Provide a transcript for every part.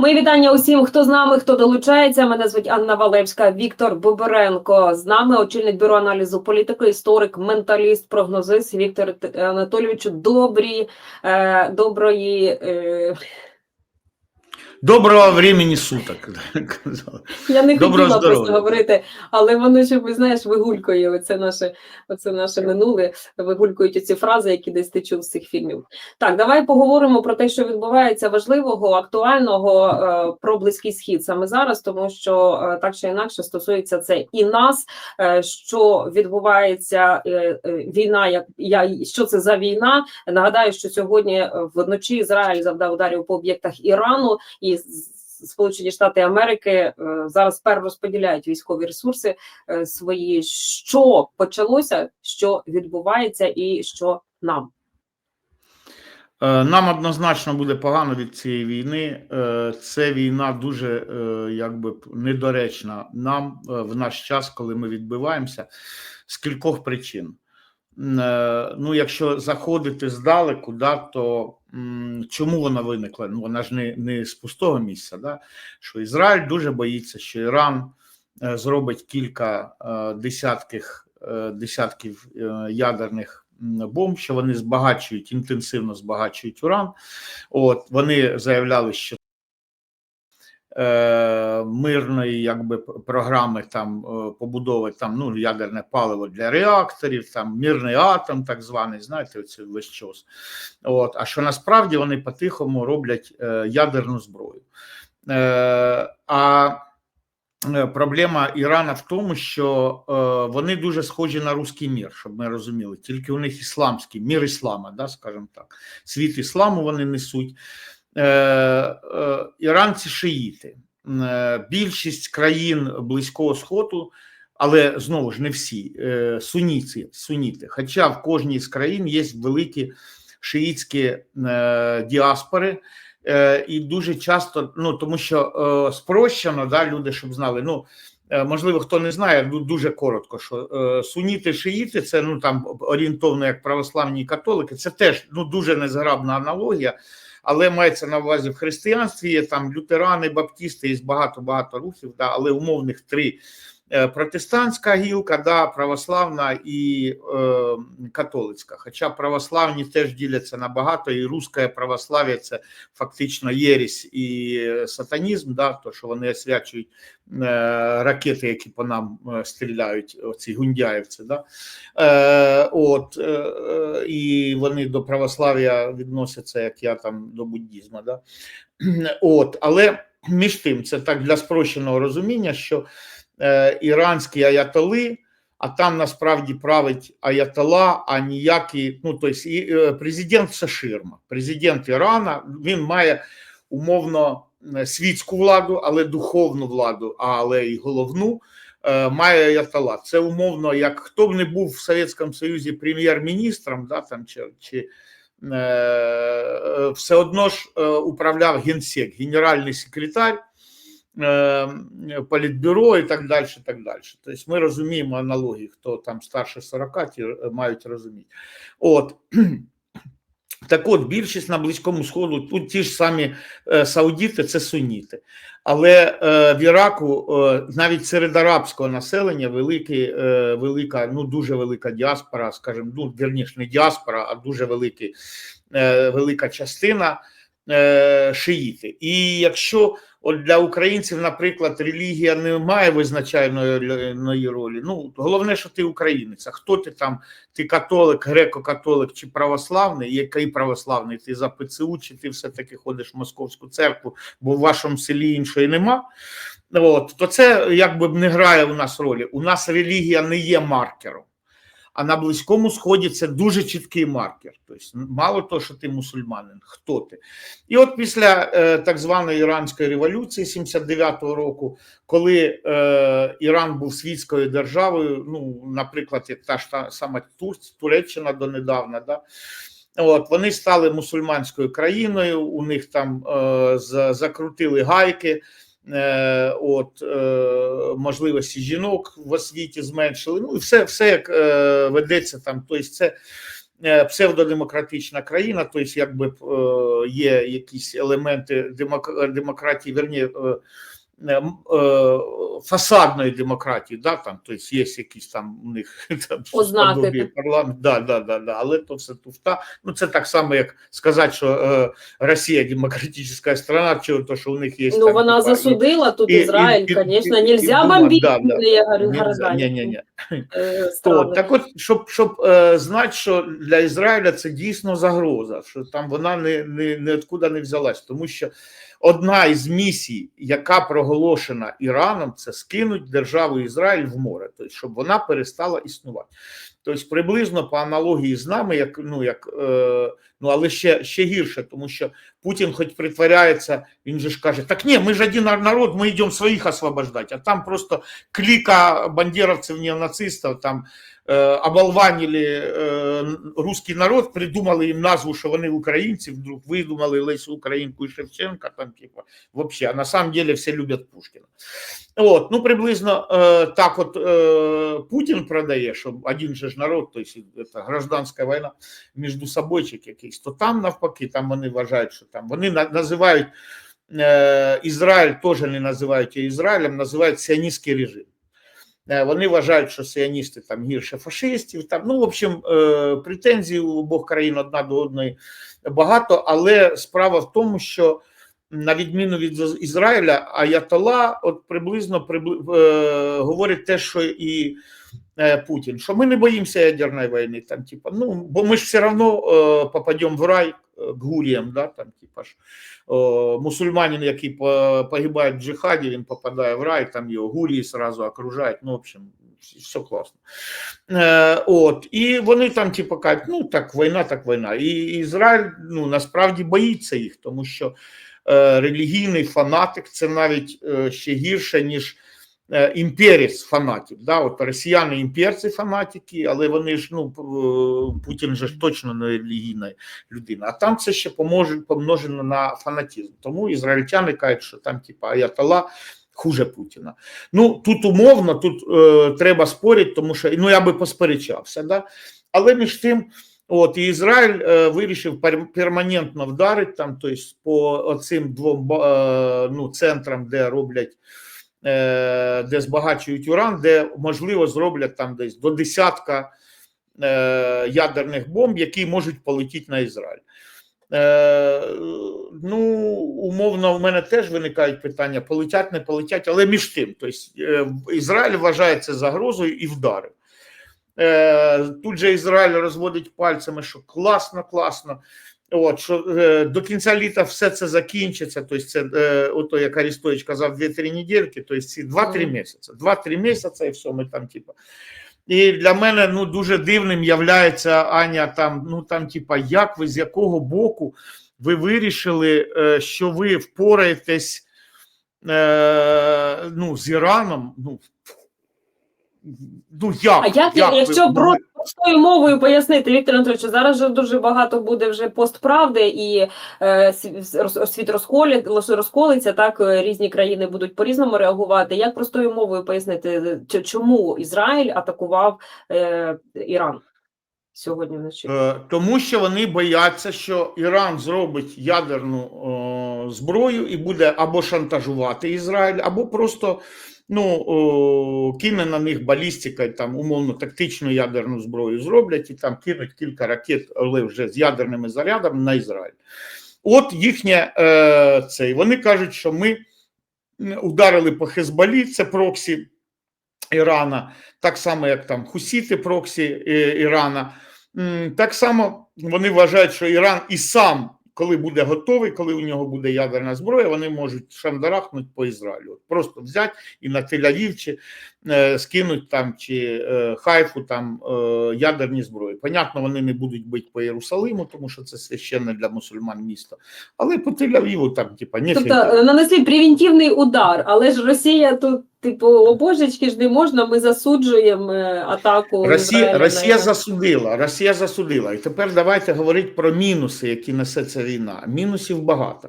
Мої вітання усім, хто з нами, хто долучається. Мене звуть Анна Валевська, Віктор Боберенко. З нами очільник бюро аналізу політики, історик, менталіст, прогнозист Віктор Анатолійовичу. Добрі, е, доброї. Е, Доброго времени суток. я не Доброго хотіла просто говорити, але воно ще ви знаєш, вигулькує. Оце наше, оце наше минуле. Вигулькують оці фрази, які десь ти чув з цих фільмів. Так, давай поговоримо про те, що відбувається важливого, актуального е, про близький схід саме зараз, тому що е, так чи інакше стосується це і нас, е, що відбувається війна, як я що це за війна. Нагадаю, що сьогодні вночі Ізраїль завдав ударів по об'єктах Ірану і з- Сполучені Штати Америки е, зараз перерозподіляють військові ресурси е, свої. Що почалося, що відбувається, і що нам. Е, Нам однозначно буде погано від цієї війни. Це війна дуже якби недоречна нам в наш час, коли ми відбиваємося з кількох причин. Е, Ну, якщо заходити здалеку, да, то чому вона виникла? Ну, вона ж не, не з пустого місця. Да? Що Ізраїль дуже боїться, що Іран е, зробить кілька е, десятків, десятків ядерних бомб, що вони збагачують інтенсивно збагачують уран. От вони заявляли, що мирної якби програми там е, побудови там ну ядерне паливо для реакторів, там мирний атом, так званий, знаєте, це весь час. От а що насправді вони по-тихому роблять е, ядерну зброю. Е, а е, Проблема Ірана в тому, що е, вони дуже схожі на руський мір, щоб ми розуміли. Тільки у них ісламський мір іслама, да, скажімо так, світ ісламу вони несуть. Е, е, іранці шиїти. Е, більшість країн Близького Сходу, але знову ж не всі, суніці, суніти. Хоча в кожній з країн є великі шиїтські е, діаспори. І дуже часто, ну тому що спрощено, да, люди, щоб знали. Ну можливо, хто не знає, ну дуже коротко, що суніти, шиїти, це ну там орієнтовно як православні католики, це теж ну дуже незграбна аналогія, але мається на увазі в християнстві є там лютерани, баптісти, є багато багато рухів, да, але умовних три. Е, Протестантська гілка, да, православна і е, католицька. Хоча православні теж діляться на багато, і русське православ'я це фактично єресь і сатанізм, да, то що вони освячують е, ракети, які по нам е, стріляють, оці гундяївці. Да. Е, от, е, е, і вони до православ'я відносяться, як я там до буддізму. Да. От, але між тим, це так для спрощеного розуміння, що іранські аятоли, а там насправді править аятола, а ніякі, ну тобто е, президент це ширма. Президент Ірана він має умовно е, світську владу, але духовну владу, але і головну. е, Має аятола. Це умовно, як хто б не був в Совєтському Союзі прем'єр-міністром, да, там, чи, чи е, е, все одно ж е, управляв генсек, генеральний секретар е, політбюро і так далі. Так далі. Тобто ми розуміємо аналогії, хто там старше 40, ті е, мають розуміти. От. Так от, більшість на Близькому Сходу, тут ті ж самі е, саудіти, це суніти. Але е, в Іраку е, навіть серед арабського населення великий, е, велика, ну дуже велика діаспора, скажімо, ну вірніше, не діаспора, а дуже великий, е, велика частина е, шиїти. І якщо от для українців, наприклад, релігія не має визначальної ролі, ну головне, що ти українець, а хто ти там, ти католик, греко-католик чи православний, який православний, ти за ПЦУ, чи ти все-таки ходиш в московську церкву, бо в вашому селі іншої нема. От, то це якби не грає у нас ролі. У нас релігія не є маркером. А на Близькому Сході це дуже чіткий маркер. Тобто, мало того, що ти мусульманин, хто ти? І от після е, так званої іранської революції 79-го року, коли е, Іран був світською державою, ну, наприклад, як та ж та сама Тур, Туреччина донедавна, да, От вони стали мусульманською країною. У них там е, закрутили гайки. Е, от е, можливості жінок в освіті зменшили. Ну і все, все як е, ведеться там. Тобто, це псевдодемократична країна, тобто якби є якісь елементи демок- демократії, верні, фасадної демократії, да, там, тобто є якісь там у них там, парламент, да, да, да, да, але то все туфта. Ну, це так само, як сказати, що е, Росія демократична страна, чи то, що у них є Ну, там, вона типа, і- засудила тут і- і- Ізраїль, звісно, нельзя бомбити да, да. города. ні, ні, ні. е, То, так от, щоб, щоб е, знати, що для Ізраїля це дійсно загроза, що там вона не, не, не не взялась, тому що одна із місій, яка проголошена Іраном, це скинуть державу Ізраїль в море, тобто, щоб вона перестала існувати. Тобто, приблизно по аналогії з нами, як ну як е, ну але ще, ще гірше, тому що Путін, хоч притворяється, він же ж каже: так ні, ми ж один народ, ми йдемо своїх освобождати, а там просто клика бандеровцев, неонацистов, там оболванили э, русский народ, придумали їм назву, що вони українці, вдруг видумали Лесю Українку і Шевченка, там, типа, вообще, а на самом деле все люблять Пушкіна. От, ну, приблизно э, так от э, Путін продає, що один же ж народ, то есть це гражданська війна між собойчик якийсь, то там навпаки, там вони вважають, що там вони на- називають е, Ізраїль теж не називають його Ізраїлем, називають сіоністський режим. Е, Вони вважають, що сіоністи там гірше фашистів. Там, ну, в общем, е, претензій у обох країн одна до одної багато, але справа в тому, що на відміну від Ізраїля, Аятола от приблизно прибли- е, говорить те, що і е, Путін, що ми не боїмося ядерної війни, там, типа, ну, бо ми ж все одно е, попадемо в рай е, к гуріям, да, там, типа ж, о, мусульманин, який по- погибає в джихаді, він попадає в рай, там його гурії сразу окружають, ну, в общем, все класно. Е, от, і вони там, типу, кажуть, ну, так, війна, так війна. І Ізраїль, ну, насправді боїться їх, тому що е, релігійний фанатик це навіть е, ще гірше, ніж е, імперець фанатів. Да? От росіяни імперці фанатики, але вони ж, ну, е, Путін же ж точно не релігійна людина. А там це ще поможе, помножено на фанатизм. Тому ізраїльтяни кажуть, що там, типа, Аятола хуже Путіна. Ну, тут умовно, тут е, треба спорити, тому що ну, я би посперечався. Да? Але між тим, От і Ізраїль е, вирішив перманентно вдарити там, тобто по цим двом е, ну, центрам, де роблять, де збагачують уран, де можливо зроблять там десь до десятка е, ядерних бомб, які можуть полетіти на Ізраїль. Е, ну, умовно, у мене теж виникають питання: полетять, не полетять, але між тим, тобто е, Ізраїль вважає це загрозою і вдарив. Е, Тут же Ізраїль розводить пальцями, що класно, класно. От, що е, до кінця літа все це закінчиться. Тобто, це е, ото, як Арістович казав, 2-3 недельки, тобто ці 2-3 Мгм. місяці. 2-3 місяці і все, ми там, типу. І для мене ну, дуже дивним являється Аня, там, ну там, типа, як ви з якого боку ви вирішили, е, що ви впораєтесь е, ну, з Іраном? Ну, ну як? А як, ви якщо могли? про- простою мовою пояснити, Віктор Анатолійович, зараз же дуже багато буде вже постправди і е, світ розколі, розколиться, так е, різні країни будуть по-різному реагувати. Як простою мовою пояснити, чому Ізраїль атакував е, Іран сьогодні вночі? Е, Тому що вони бояться, що Іран зробить ядерну о, зброю і буде або шантажувати Ізраїль, або просто ну, о, кине на них балістика, там умовно тактичну ядерну зброю зроблять і там кинуть кілька ракет, але вже з ядерними зарядами на Ізраїль. От їхнє е, це. І Вони кажуть, що ми ударили по Хезболі, це проксі Ірана, так само, як там Хусіти проксі е, Ірана. Так само вони вважають, що Іран і сам, коли буде готовий, коли у нього буде ядерна зброя, вони можуть шандарахнути по Ізраїлю. Просто взяти і на Тель-Авів чи скинуть там чи е, Хайфу там е, ядерні зброї. Понятно, вони не будуть бити по Єрусалиму, тому що це священне для мусульман місто. Але по Тель-Авіву там, типа, не Тобто е, нанесли превентивний удар, але ж Росія тут, типу, о божечки ж не можна, ми засуджуємо е, атаку. Росія, Росія засудила, Росія засудила. І тепер давайте говорити про мінуси, які несе ця війна. Мінусів багато.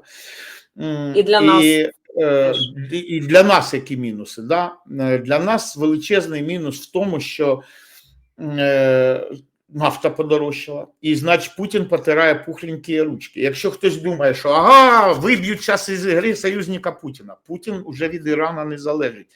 І для нас е, теж. І, і для нас які мінуси? Да? Е, Для нас величезний мінус в тому, що е, нафта подорожчала, і значить Путін потирає пухленькі ручки. Якщо хтось думає, що ага, виб'ють час із гри союзника Путіна, Путін уже від Ірана не залежить.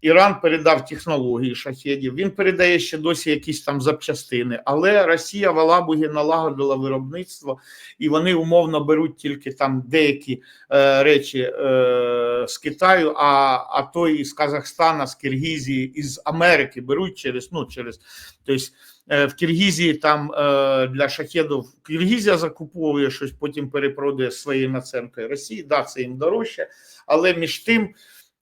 Іран передав технології шахедів, він передає ще досі якісь там запчастини, але Росія в Алабугі налагодила виробництво, і вони умовно беруть тільки там деякі е, речі е, з Китаю, а, а то і з Казахстана, з Киргізії, із Америки беруть через ну через тобто, е, в Киргізії там е, для шахедів Киргізія закуповує щось, потім перепродає своєю наценкою Росії. Да, це їм дорожче, але між тим.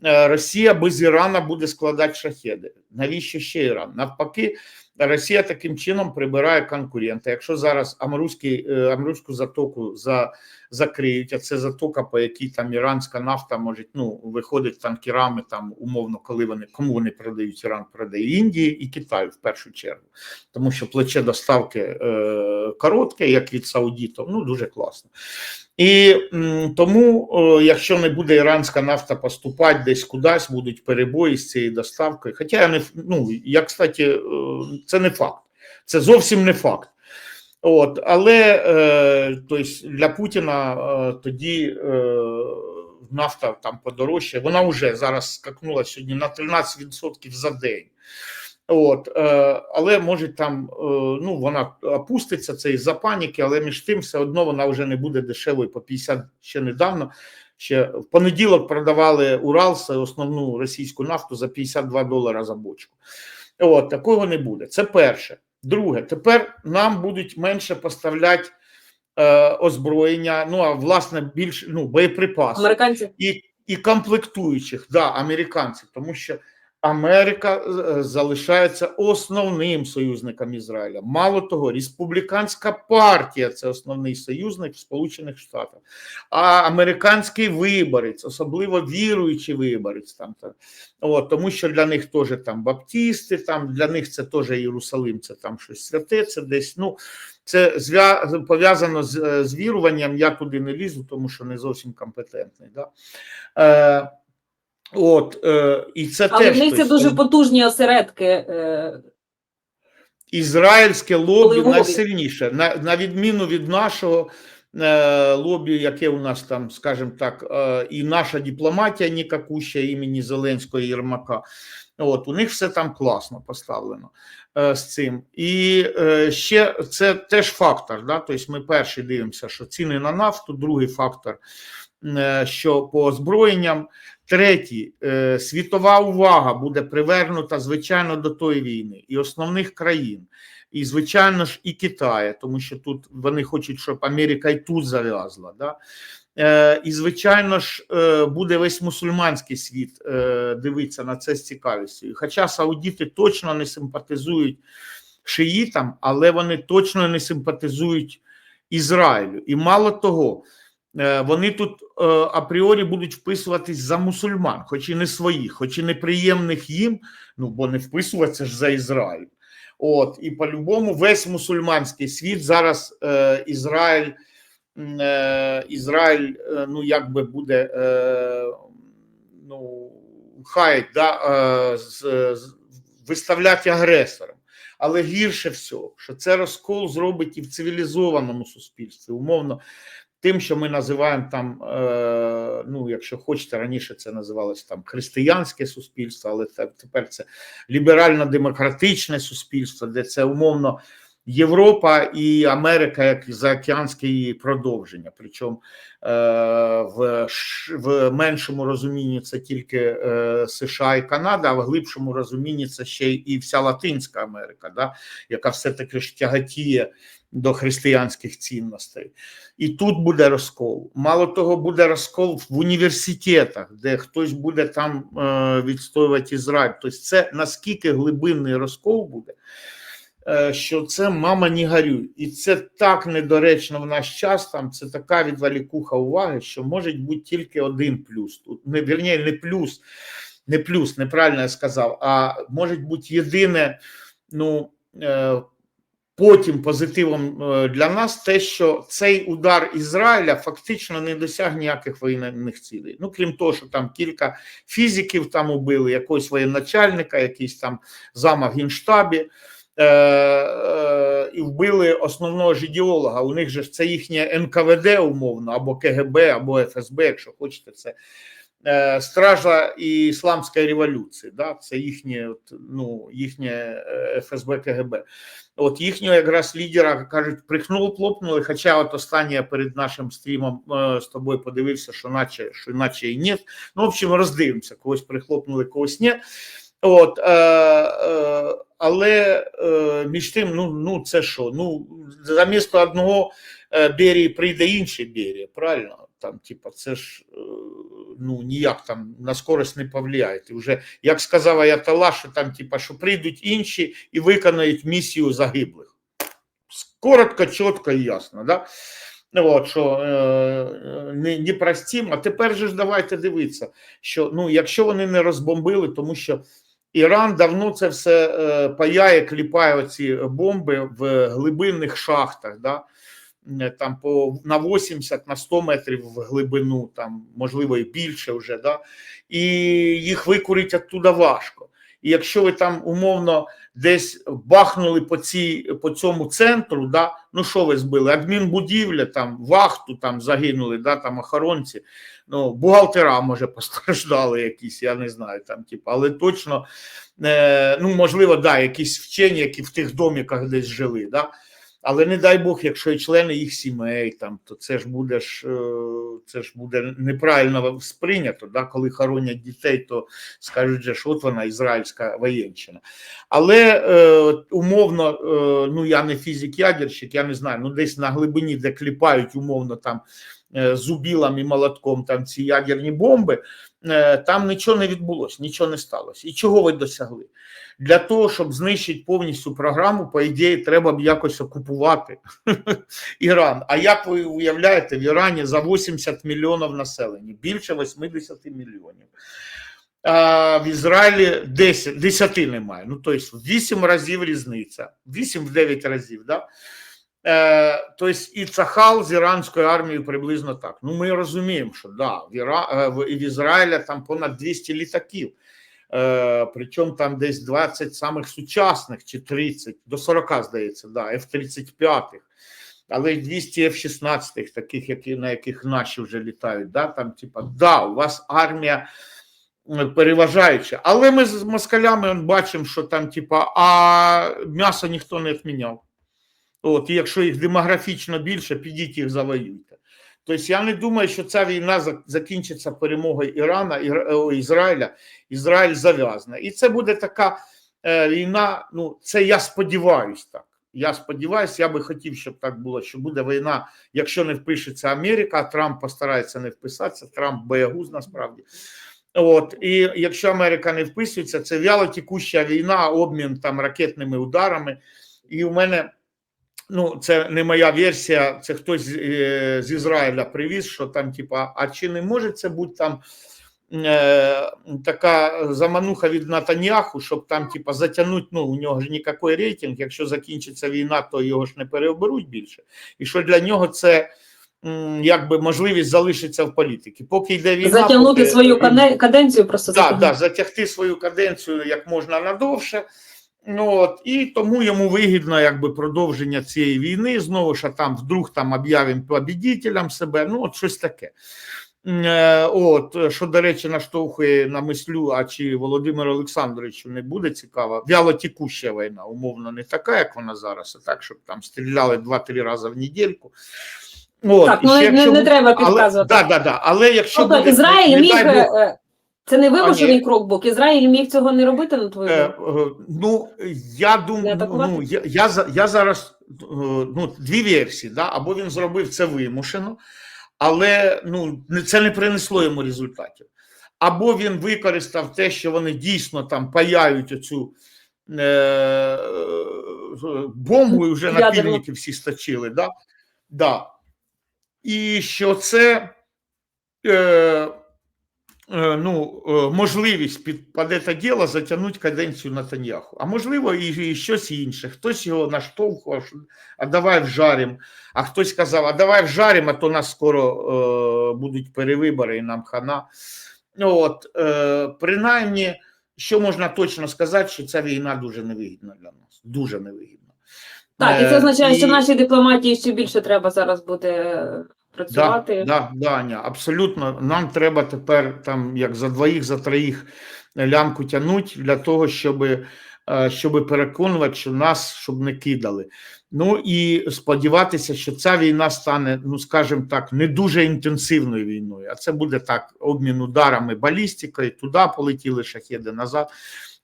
Е, Росія без Ірана буде складати шахеди. Навіщо ще Іран? Навпаки, Росія таким чином прибирає конкурента. Якщо зараз Амруський, е, Амруську затоку за, закриють, а це затока, по якій там іранська нафта може ну, виходить танкерами, там умовно, коли вони кому вони продають, Іран продає Індії і Китаю в першу чергу, тому що плече доставки е, коротке, як від саудітів, ну дуже класно. І тому, якщо не буде іранська нафта поступати десь кудись, будуть перебої з цією доставкою. Хоча я не ну, я, кстати, е, це не факт, це зовсім не факт. От, але е, тобто для Путіна е, тоді е, нафта там подорожчає. Вона вже зараз скакнула сьогодні на 13% за день. От, е, але може там е, ну вона опуститься це із-за паніки, але між тим все одно вона вже не буде дешевою по 50 ще недавно. Ще в понеділок продавали Уралс основну російську нафту за 52 долара за бочку. От такого не буде. Це перше. Друге, тепер нам будуть менше поставляти е, озброєння, ну а власне більше ну боєприпаси. Американці? І, і комплектуючих, да, американців, тому що Америка е, залишається основним союзником Ізраїля. Мало того, республіканська партія це основний союзник в Сполучених Штатах, а американський виборець, особливо віруючий виборець, там от, тому що для них теж там баптісти, там для них це теж Єрусалим, це там щось святе, це десь. Ну це пов'язано з, е, з віруванням. Я туди не лізу, тому що не зовсім компетентний. Да? Е, от, е, і це але теж в них це дуже потужні осередки. Е, ізраїльське лобі найсильніше, на, на відміну від нашого е, лобі, яке у нас там, скажімо так, е, і наша дипломатія нікакуща імені Зеленського і Єрмака. От, у них все там класно поставлено е, з цим. І е, ще це теж фактор. Да? Тобто ми перший дивимося, що ціни на нафту, другий фактор, е, що по озброєнням. Третій, е, світова увага буде привернута, звичайно, до тої війни і основних країн, і, звичайно ж, і Китаю, тому що тут вони хочуть, щоб Америка і тут зав'язла. Да? Е, і, звичайно ж, е, буде весь мусульманський світ дивитися на це з цікавістю. Хоча саудіти точно не симпатизують шиїтам, але вони точно не симпатизують Ізраїлю. І мало того, вони тут е, апріорі будуть вписуватись за мусульман, хоч і не своїх, хоч і неприємних їм, ну бо не вписуватися ж за Ізраїль. От, і по-любому весь мусульманський світ зараз е, Ізраїль, е, Ізраїль, е, ну якби буде е, ну, хай да, е, з, з, виставляти агресором. Але гірше всього, що це розкол зробить і в цивілізованому суспільстві, умовно, тим, що ми називаємо там, е, ну, якщо хочете, раніше це називалось там християнське суспільство, але тепер це ліберально-демократичне суспільство, де це умовно Європа і Америка як заокеанське її продовження. Причому е, в, в меншому розумінні це тільки е, США і Канада, а в глибшому розумінні це ще і вся Латинська Америка, да, яка все-таки ж тяготіє до християнських цінностей. І тут буде розкол. Мало того, буде розкол в університетах, де хтось буде там е, відстоювати Ізраїль. Тобто, це наскільки глибинний розкол буде, що це мама не горюй. І це так недоречно в наш час. Там це така відволікуха уваги, що може бути тільки один плюс. Тут не вірні, не плюс, не плюс, неправильно я сказав, а може бути єдине, ну. Е, Потім позитивом е, для нас те, що цей удар Ізраїля фактично не досяг ніяких воєнних цілей. Ну крім того, що там кілька фізиків там убили, якогось воєначальника, якийсь там зама в генштабі. Е, е, і вбили основного ж ідеолога. У них же це їхнє НКВД умовно, або КГБ, або ФСБ, якщо хочете, це е, стража Ісламської революції. Да? Це їхнє, ну, їхнє ФСБ КГБ. От їхнього якраз лідера кажуть, прихнули, плопнули. Хоча от останнє перед нашим стрімом з тобою подивився, що наче, що наче і ні. Ну, в общем, роздивимося, когось прихлопнули, когось ні. От, е, е, але е, між тим, ну, ну це що? Ну, замість одного е, Берії прийде інший Берія, правильно? Там, типа, це ж е, ну, ніяк там на скорость не повлияє. І вже, як сказав Аятолла, що там, типа, що прийдуть інші і виконають місію загиблих. Коротко, чітко і ясно. Да? От, що е, не, не простім. А тепер же ж давайте дивитися, що ну, якщо вони не розбомбили, тому що Іран давно це все е, паяє, кліпає оці бомби в глибинних шахтах, да? Е, там по на 80 на 100 метрів в глибину, там можливо і більше вже, да? і їх викурити оттуда важко. І якщо ви там умовно десь бахнули по цій по цьому центру, да, ну що ви збили? Адмінбудівля, там вахту там загинули, да, там охоронці, ну бухгалтера може постраждали якісь, я не знаю, там типу, але точно е, ну можливо, да, якісь вчені, які в тих доміках десь жили, да. Але не дай Бог, якщо і члени їх сімей, там то це ж буде ж е, це ж буде неправильно сприйнято. Да? Коли хоронять дітей, то скажуть, що от вона ізраїльська воєнщина. Але е, умовно, е, ну я не фізик-ядерщик, я не знаю, ну десь на глибині, де кліпають умовно там е, і молотком там ці ядерні бомби, там нічого не відбулося, нічого не сталося. І чого ви досягли? Для того, щоб знищити повністю програму, по ідеї, треба б якось окупувати Іран. А як ви уявляєте, в Ірані за 80 мільйонів населення, більше 80 мільйонів. А в Ізраїлі 10, 10 немає. Ну, тобто, в 8 разів різниця, 8-9 разів. Да? Е, тобто, і Цахал з іранською армією приблизно так. Ну, ми розуміємо, що да, в, Іра... в Ізраїля там понад 200 літаків. Е, причому там десь 20 самих сучасних чи 30, до 40, здається, да, F-35, але й 200 F-16, таких, які, на яких наші вже літають. Да, там, типа, да, у вас армія переважаюча. Але ми з москалями бачимо, що там, типа, а м'ясо ніхто не відміняв. От, і якщо їх демографічно більше, підіть їх завоюйте. Тобто я не думаю, що ця війна закінчиться перемогою Ірана Ізраїля. Ізраїль зав'язне. І це буде така е, війна. Ну, це я сподіваюся так. Я сподіваюся, я би хотів, щоб так було, що буде війна, якщо не впишеться Америка, а Трамп постарається не вписатися. Трамп боягуз насправді. От і якщо Америка не вписується, це вяло тікуща війна, обмін там ракетними ударами. І у мене ну це не моя версія, це хтось з, з Ізраїля привіз, що там, типа, а чи не може це бути там е, така замануха від Натаньяху, щоб там, типа, затягнути, ну у нього ж ніякий рейтинг, якщо закінчиться війна, то його ж не переоберуть більше. І що для нього це. Якби можливість залишитися в політиці. Поки йде війна, затягнути поки... свою каденцію, просто да, да, затягти свою каденцію як можна надовше. Ну, от, І тому йому вигідно якби продовження цієї війни. Знову ж там вдруг там об'явимо побідітелям себе, ну от щось таке. Е, от, Що, до речі, наштовхує на мислю, а чи Володимиру Олександровичу не буде цікава. Вялотікуща війна, умовно, не така, як вона зараз, а так, щоб там стріляли 2-3 рази в недільку. От, так, ну, не, не, не треба підказувати. Але, да, да, да, але якщо тобто, буде, Ізраїль міг, Бог, це не вимушений крок був. Ізраїль міг цього не робити на твою е, Ну я думаю, ну, я, я я зараз ну дві версії, да або він зробив це вимушено, але ну це не принесло йому результатів. Або він використав те, що вони дійсно там паяють оцю е, бомбу і вже напільники всі стачили. Да? Да. І що це. Е, ну, можливість під під це діло затягнути каденцію Натаньяху. А можливо, і, і щось інше. Хтось його наштовхував, а давай вжарим. А хтось сказав, а давай вжарим, а то нас скоро е, будуть перевибори і нам хана. От, е, Принаймні, що можна точно сказати, що ця війна дуже невигідна для нас. Дуже невигідна. Так, і це Е, означає, що нашій дипломатії ще більше треба зараз буде е, працювати. Да, да, Аня, абсолютно. Нам треба тепер там як за двоїх, за троїх лямку тягнуть для того, щоб, щоб переконувати, що нас щоб не кидали. Ну і сподіватися, що ця війна стане, ну скажімо так, не дуже інтенсивною війною, а це буде так: обмін ударами балістикою, туди полетіли шахеди назад.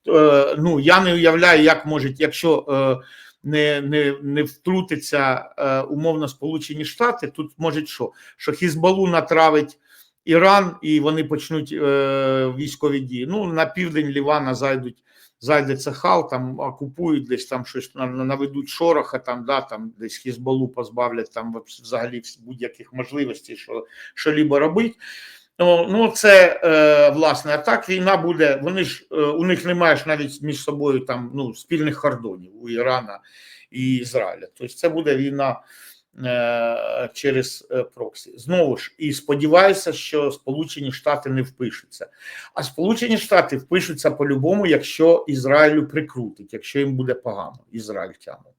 Е, ну я не уявляю, як можуть, якщо. Не, не, не втрутиться е, умовно Сполучені Штати, тут може що? Що Хізбалу натравить Іран і вони почнуть е, військові дії. Ну, на південь Лівана зайдуть, зайде Цехал, там окупують десь там щось на- на- наведуть шороха, там, да, там десь Хізбалу позбавлять там взагалі будь-яких можливостей, що, що лібо робить. Ну, ну це е, власне, а так війна буде. Вони ж е, у них немає ж навіть між собою там ну спільних кордонів у Ірана і Ізраїля. Тобто це буде війна е, через проксі. Знову ж і сподіваюся, що Сполучені Штати не впишуться. А Сполучені Штати впишуться по-любому, якщо Ізраїлю прикрутить, якщо їм буде погано, Ізраїль тягне.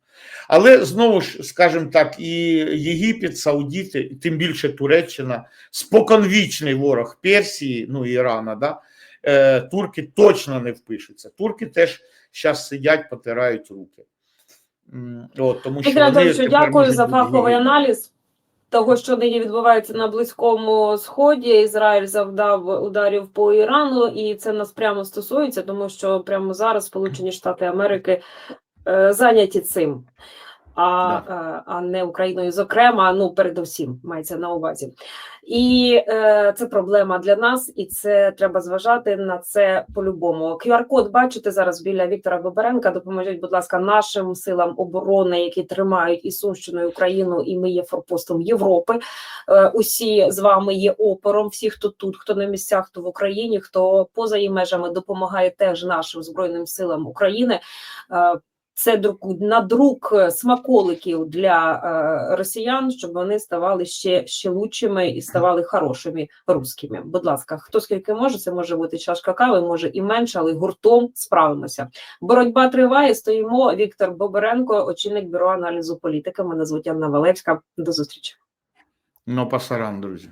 Але знову ж, скажімо так, і Єгипет, Саудіти, і тим більше Туреччина, споконвічний ворог Персії, ну і Ірана, да, е, турки точно не впишуться. Турки теж зараз сидять, потирають руки. От, тому що вони дякую за фаховий аналіз того, що нині відбувається на Близькому Сході. Ізраїль завдав ударів по Ірану, і це нас прямо стосується, тому що прямо зараз Сполучені Штати Америки зайняті цим. А, е, а не Україною, зокрема, ну передусім мається на увазі, і е, це проблема для нас, і це треба зважати на це по-любому. QR-код бачите зараз біля Віктора Боберенка. Допоможіть, будь ласка, нашим силам оборони, які тримають і Сумщину, і Україну, і ми є форпостом Європи. Е, усі з вами є опором. Всі, хто тут, хто на місцях, хто в Україні, хто поза її межами допомагає теж нашим збройним силам України. Е, це друк надрук е, смаколиків для е, росіян, щоб вони ставали ще, ще лучшими і ставали хорошими русскими. Будь ласка, хто скільки може, це може бути чашка кави, може і менше, але гуртом справимося. Боротьба триває. Стоїмо. Віктор Боберенко, очільник бюро аналізу політики. Мене звуть Анна Валевська. До зустрічі. Ну, пасаран, друзі.